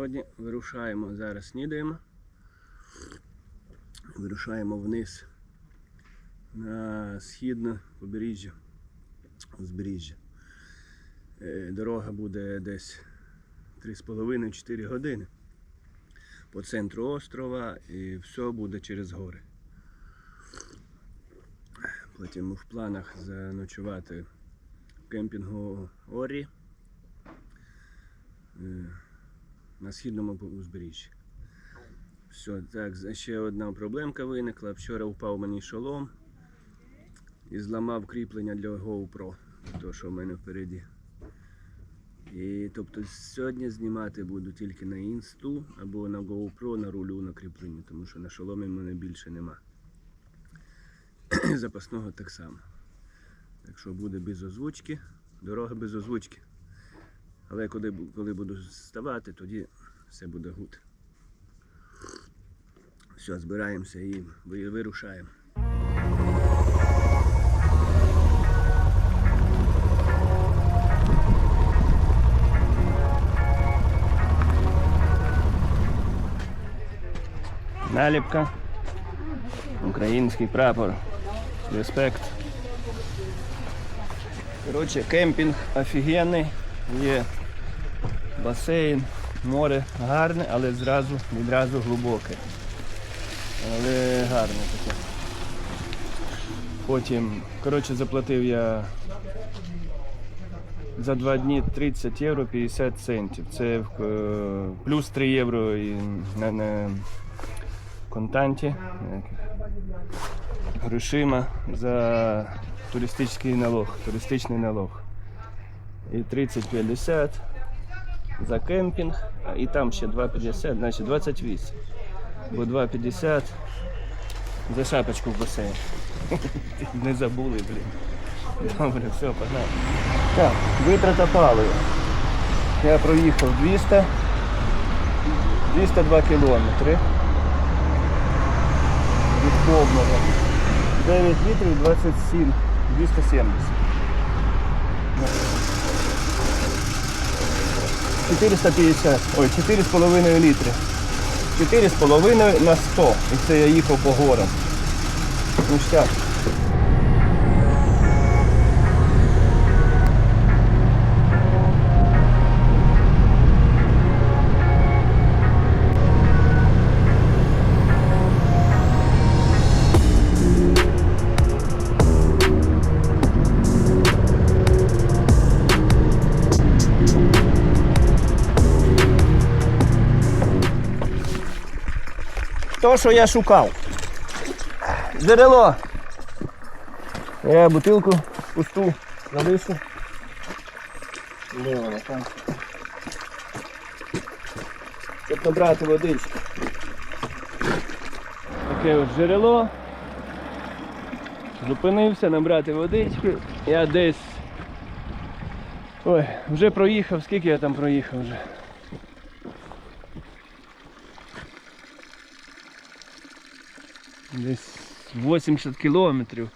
Сьогодні вирушаємо, зараз снідаємо. Вирушаємо вниз на східне побережжя, узбережжя. Е, Дорога буде десь 3,5-4 години по центру острова і все буде через гори. Потім в планах заночувати в кемпінгу Орі е, на східному узбережжі. Все, так, ще одна проблемка виникла. Вчора впав мені шолом і зламав кріплення для GoPro, то що в мене впереді. І тобто сьогодні знімати буду тільки на інсту або на GoPro на рулю на кріпленні, тому що на шоломі в мене більше нема. Запасного так само. Так що буде без озвучки, дорога без озвучки. Але коли, коли буду ставати, тоді все буде гуд. Все, збираємося і вирушаємо. Наліпка. Український прапор. Респект. Коротше, кемпінг офігенний. Є басейн, море гарне, але зразу відразу глибоке. Але гарне таке. Потім, коротше, заплатив я за два дні 30 євро 50 центів. Це е, плюс 3 євро і на, на контанті. Грошима за туристичний налог, туристичний налог. І 30-50 за кемпінг, і там ще 2,50, значить 28. Бо 2,50 за шапочку в басейн. Не забули, блін. Добре, все, погнали. Так, витрата палива. Я проїхав 200, 202 кілометри. Від повного. 9 літрів 27, 270. 450, ой, 4,5 літри. 4,5 на 100. І це я їхав по горам. Ништяк. То, що я шукав. Джерело. Я бутилку пусту залишу. Ну, там. Щоб набрати водички. Таке ось джерело. Зупинився набрати водички. Я десь. Ой, вже проїхав, скільки я там проїхав вже. Десь 80 кілометрів.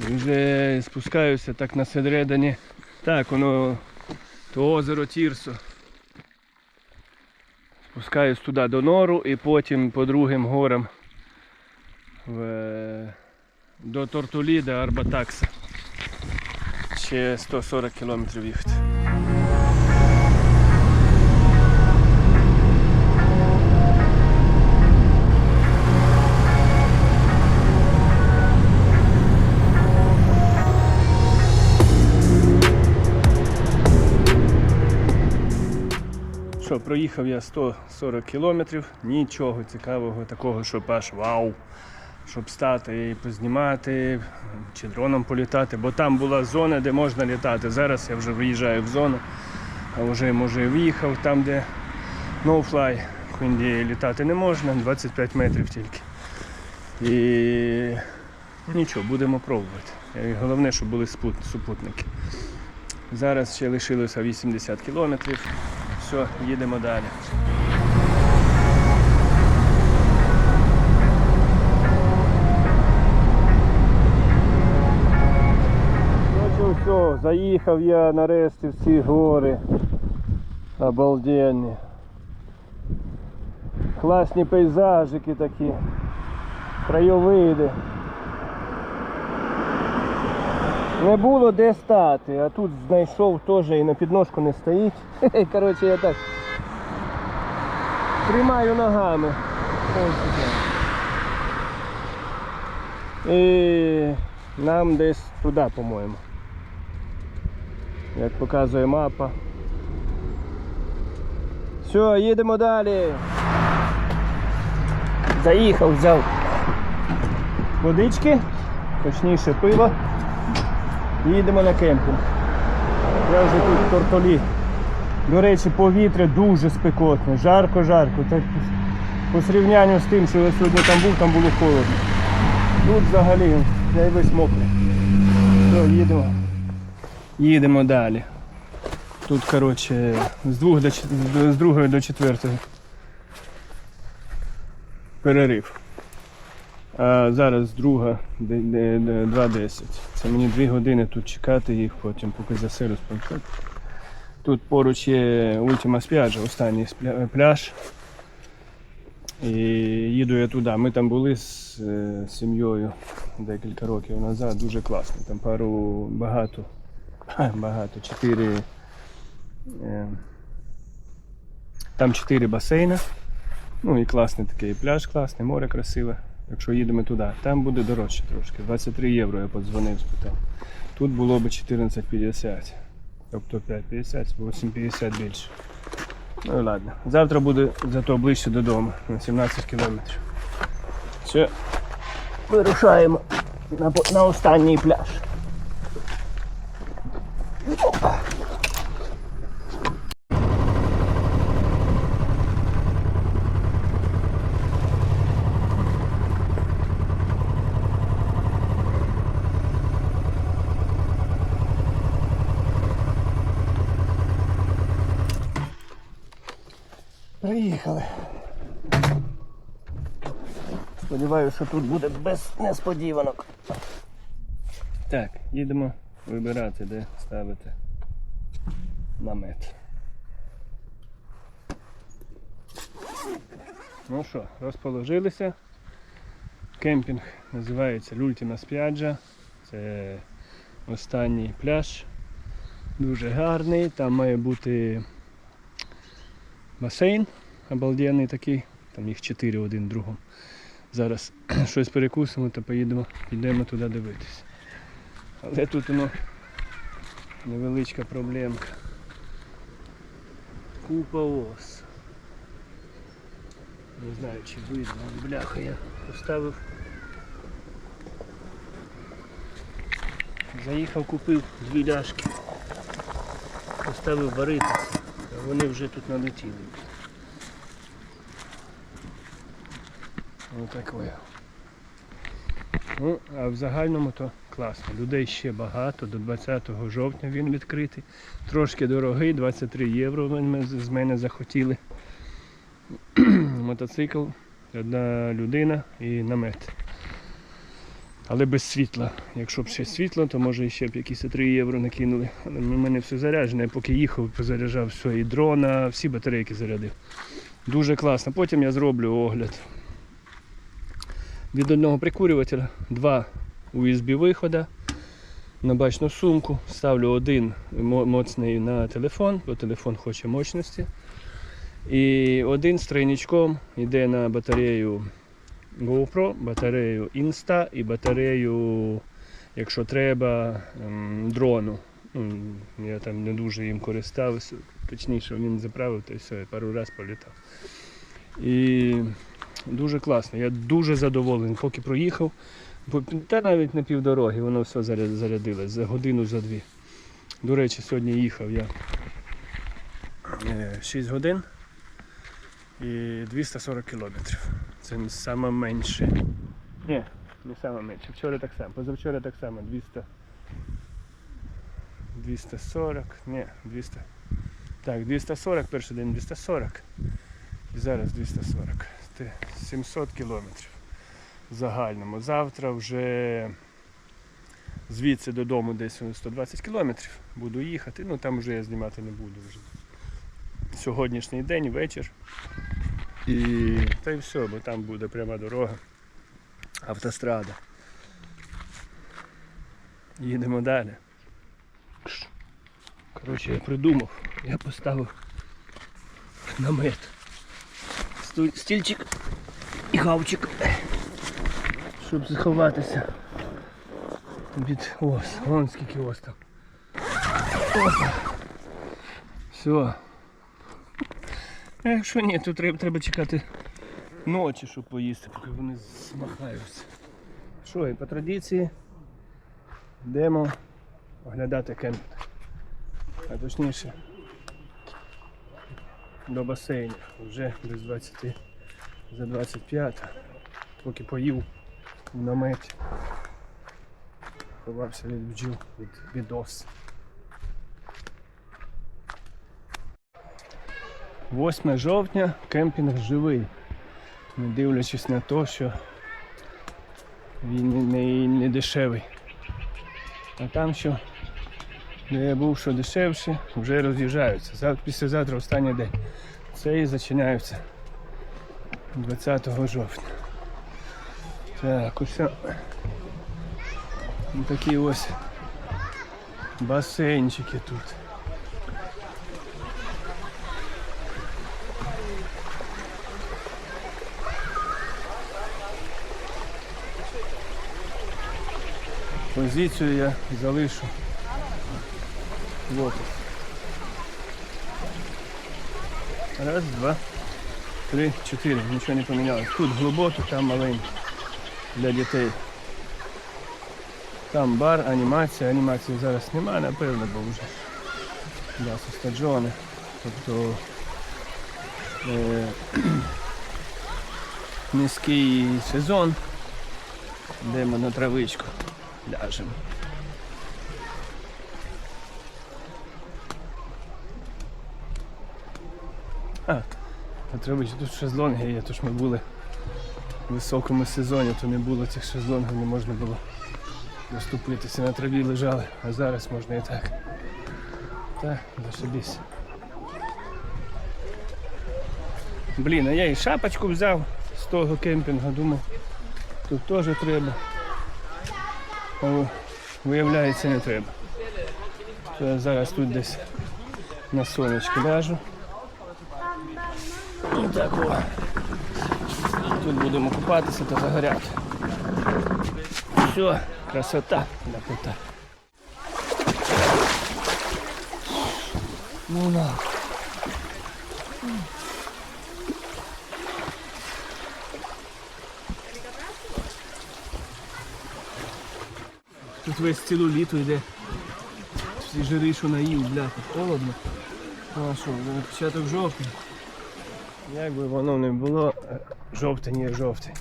Вже спускаюся так на середині. Так, воно то озеро Тірсо. Спускаюсь туди до нору і потім по другим горам в, до Тортуліда Арбатакса. Ще 140 кілометрів їхати. Що, проїхав я 140 кілометрів, нічого цікавого, такого, щоб аж вау. Щоб стати і познімати, чи дроном політати, бо там була зона, де можна літати. Зараз я вже виїжджаю в зону, а вже може в'їхав там, де no-fly, де літати не можна, 25 метрів тільки. І нічого, будемо пробувати. Головне, щоб були супутники. Зараз ще лишилося 80 кілометрів. Все, їдемо далі. Короче, все, заїхав я нарешті в ці гори. Обалденні. Класні пейзажики такі. Краєвиди. Не було де стати, а тут знайшов теж і на підножку не стоїть. Коротше, я так тримаю ногами. І нам десь туди, по-моєму. Як показує мапа. Все, їдемо далі. Заїхав, взяв водички, точніше пиво. Їдемо на кемпінг. Я вже тут в тортолі. До речі, повітря дуже спекотне, жарко-жарко. По срівнянню з тим, що я сьогодні там був, там було холодно. Тут взагалі я й весь мокрий. Все, їдемо. Їдемо далі. Тут, коротше, з, двох до, з другої до четвертої перерив. А зараз друга де- де- де- 2.10. Це мені 2 години тут чекати їх, потім поки заселю спонсор. Тут поруч є Ultima Spiaggia, останній пляж. І їду я туди. Ми там були з е, сім'єю декілька років назад. Дуже класно. Там пару багато. Багато. Чотири. е, Там чотири басейни. Ну і класний такий пляж, класний, море красиве. Якщо їдемо туди, там буде дорожче трошки. 23 євро я подзвонив, спитав. Тут було б 14,50. Тобто 5,50, 8,50 більше. Ну і ладно. Завтра буде зато ближче додому на 17 кілометрів. Все. Вирушаємо на, на останній пляж. Приїхали. Сподіваюся, що тут буде без несподіванок. Так, їдемо вибирати, де ставити намет. Ну що, розположилися. Кемпінг називається L'Ultima Spiaggia. Це останній пляж. Дуже гарний. Там має бути басейн обалденний такий. Там їх чотири один другому. Зараз щось перекусимо та поїдемо, підемо туди дивитися. Але тут воно невеличка проблемка. Купа ос. Не знаю чи видно, бляха я поставив. Заїхав, купив дві ляшки. Поставив варитися. А вони вже тут налетіли. Отакое. Ну, а в загальному то класно. Людей ще багато, до 20 жовтня він відкритий. Трошки дорогий, 23 євро з мене захотіли. Мотоцикл, одна людина і намет. Але без світла. Якщо б ще світло, то може ще б якісь 3 євро накинули. Але в мене все заряджено. Я поки їхав, позаряджав все, і дрона, всі батарейки зарядив. Дуже класно. Потім я зроблю огляд від одного прикурювателя, два USB виходи на бачну сумку. Ставлю один моцний на телефон, бо телефон хоче мощності. І один з тройничком йде на батарею GoPro, батарею Insta і батарею, якщо треба, ем, дрону. Ну, Я там не дуже їм користався, точніше він заправив та все, пару разів політав. І дуже класно. Я дуже задоволений. Поки проїхав, та навіть на півдороги воно все заря- зарядилось за годину, за дві. До речі, сьогодні їхав я 6 годин і 240 кілометрів. Це не саме менше. Ні, не саме менше. Вчора так само. Позавчора так само 200. 240, ні, 200. Так, 240, перший день 240. І зараз 240. Це 700 кілометрів загальному. Завтра вже звідси додому десь 120 кілометрів. Буду їхати. Ну там вже я знімати не буду вже. Сьогоднішній день, вечір. І та й все, бо там буде пряма дорога, автострада. Їдемо далі. Коротше, я придумав, я поставив намет. Стільчик і гавчик. Щоб заховатися від ос. Вон скільки ос там. Опа. Все. Якщо ні, то треба, треба чекати ночі, щоб поїсти, поки вони змахаються. Що, і по традиції йдемо оглядати кемпінг. А точніше до басейну. Вже без 20 за 25, поки поїв в наметі. Ховався від бджіл, від відос. 8 жовтня кемпінг живий. Не дивлячись на те, що він не, не дешевий. А там що де я був, що дешевше, вже роз'їжджаються. Завтра, післязавтра останній день. Це і зачиняються 20 жовтня. Так, ось ось такі ось басейнчики тут. Позицію я залишу. Вот. Раз, два, три, чотири. Нічого не помінялось. Тут глибоко, там маленький. Для дітей. Там бар, анімація. Анімації зараз немає, напевно, бо вже м'ясо стаджоне. Тобто е, низький сезон. Йдемо на травичку. Ляжемо. А, треба тут шезлонги є, тож ми були в високому сезоні, то не було цих шезлонгів, не можна було доступитися, на траві лежали, а зараз можна і так. Так, зашибісь. Блін, а я і шапочку взяв з того кемпінгу, думав, тут теж треба. А виявляється не треба. То я зараз тут десь на сонечки ляжу. І. Тут будемо купатися та загоряти. Все, красота ляпота. Ну на. Тут весь цілу літо йде. Всі жири, що наїв, бляха, холодно. А що, початок жовтня. Як би воно не було, жовтень є жовтень.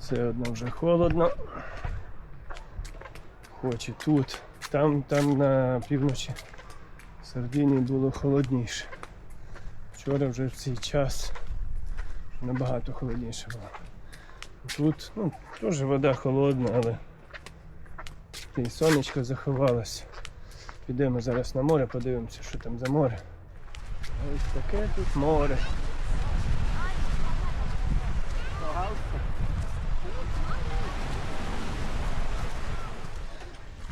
Все одно вже холодно. Хоч і тут. Там, там на півночі Сардинії було холодніше. Вчора вже в цей час набагато холодніше було. Тут ну, теж вода холодна, але і сонечко заховалося. Підемо зараз на море, подивимося, що там за море. Ось таке тут море.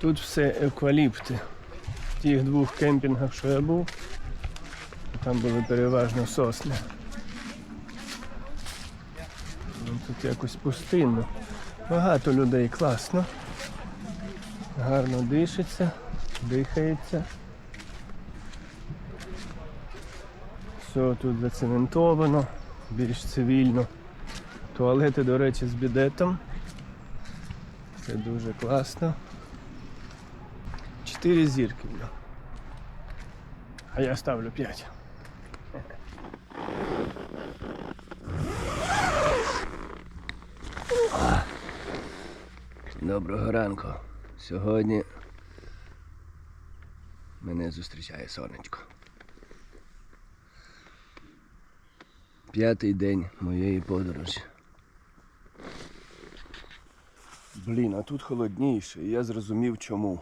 Тут все евкаліпти. В тих двох кемпінгах, що я був, там були переважно сосни. Ну, Тут якось пустинно. Багато людей класно. Гарно дишиться, дихається. Все тут зацементовано, більш цивільно. Туалети, до речі, з бідетом. Це дуже класно. Чотири зірки. А я ставлю п'ять. Доброго ранку. Сьогодні мене зустрічає сонечко. П'ятий день моєї подорожі. Блін, а тут холодніше, і я зрозумів чому.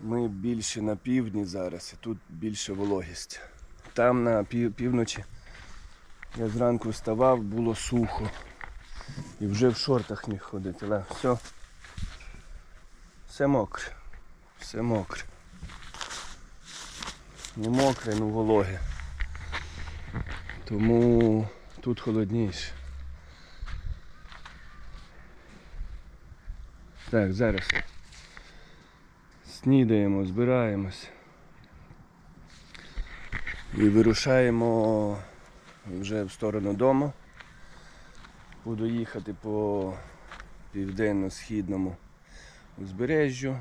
Ми більше на півдні зараз, і тут більше вологість. Там на пів- півночі Я зранку вставав, було сухо. І вже в шортах міг ходити. Але все. Все мокре. Все мокре. Не мокре, ну вологе. Тому тут холодніше. Так, зараз. Снідаємо, збираємось. І вирушаємо вже в сторону дому. Буду їхати по південно-східному узбережжю.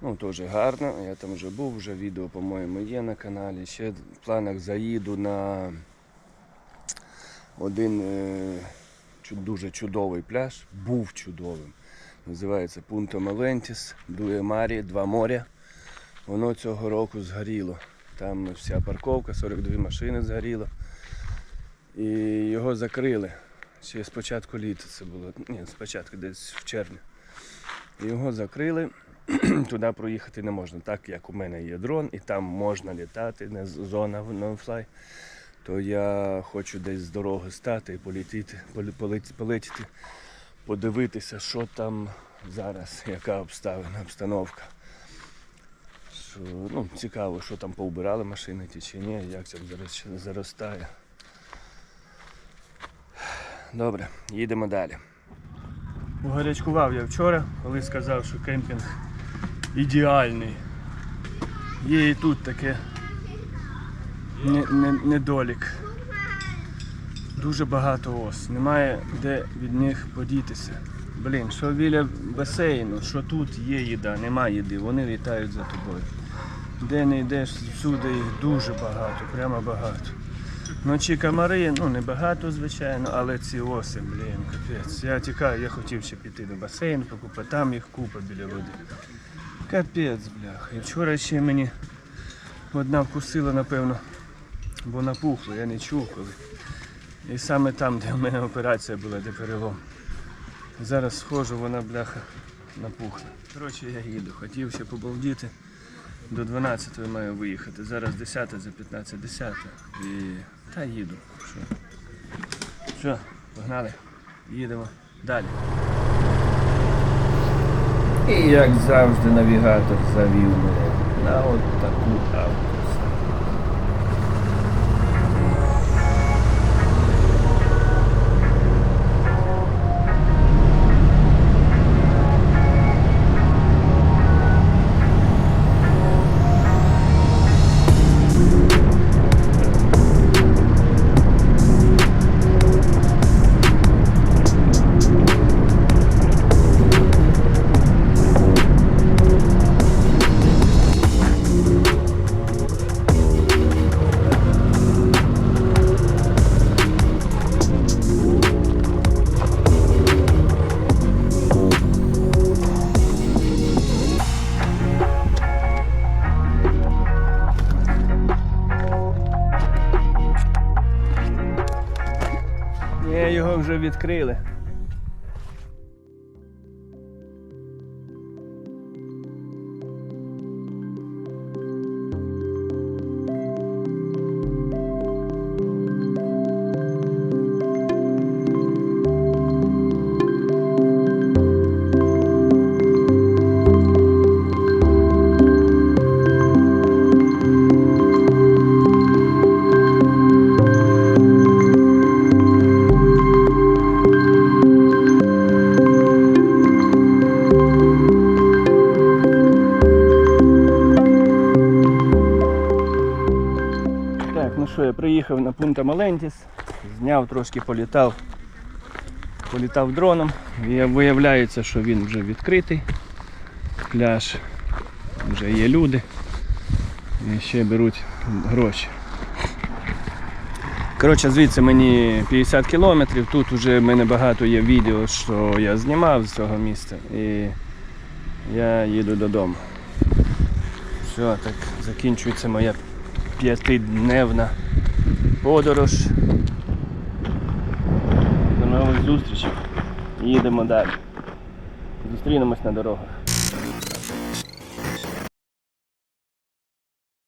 Ну, теж гарно. Я там вже був, вже відео, по-моєму, є на каналі. Ще в планах заїду на один е, дуже чудовий пляж. Був чудовим. Називається Пунто Мелентіс, Дує Марі, два моря. Воно цього року згоріло. Там вся парковка, 42 машини згоріло. І його закрили. Ще з початку літа це було. Ні, спочатку десь в червні. Його закрили. Туди проїхати не можна. Так як у мене є дрон і там можна літати, не зона no-fly, то я хочу десь з дороги стати і полетіти, полі- полет- полетіти, подивитися, що там зараз, яка обставина, обстановка. Що, ну, цікаво, що там поубирали машини ті чи ні, як там зараз заростає. Добре, їдемо далі. Угарячкував я вчора, коли сказав, що кемпінг ідеальний. Є і тут таке не, не, недолік. Дуже багато ос. Немає де від них подітися. Блін, що біля басейну, що тут є їда, немає їди, вони літають за тобою. Де не йдеш, всюди їх дуже багато, прямо багато. Ночі комари, ну не багато, звичайно, але ці оси, блін, капець. Я тікаю, я хотів ще піти до басейну, покупати, там їх купа біля води. Капець, бляха. І вчора ще мені одна вкусила, напевно, бо напухло, я не чув коли. І саме там, де в мене операція була, де перелом. Зараз схожу, вона бляха напухла. Коротше, я їду. Хотів ще побалдіти. До 12 маю виїхати. Зараз 10 за 15, 10. І та їду. Що? Що, погнали? Їдемо далі. І як завжди навігатор завів мене на от таку автостанцію. Відкрили. Малентіс, зняв трошки політав, політав дроном. І виявляється, що він вже відкритий. Пляж, вже є люди. І ще беруть гроші. Коротше, звідси мені 50 кілометрів. Тут вже в мене багато є відео, що я знімав з цього місця. І я їду додому. Все, так закінчується моя п'ятидневна подорож. До нових зустрічей. Їдемо далі. Зустрінемось на дорогах.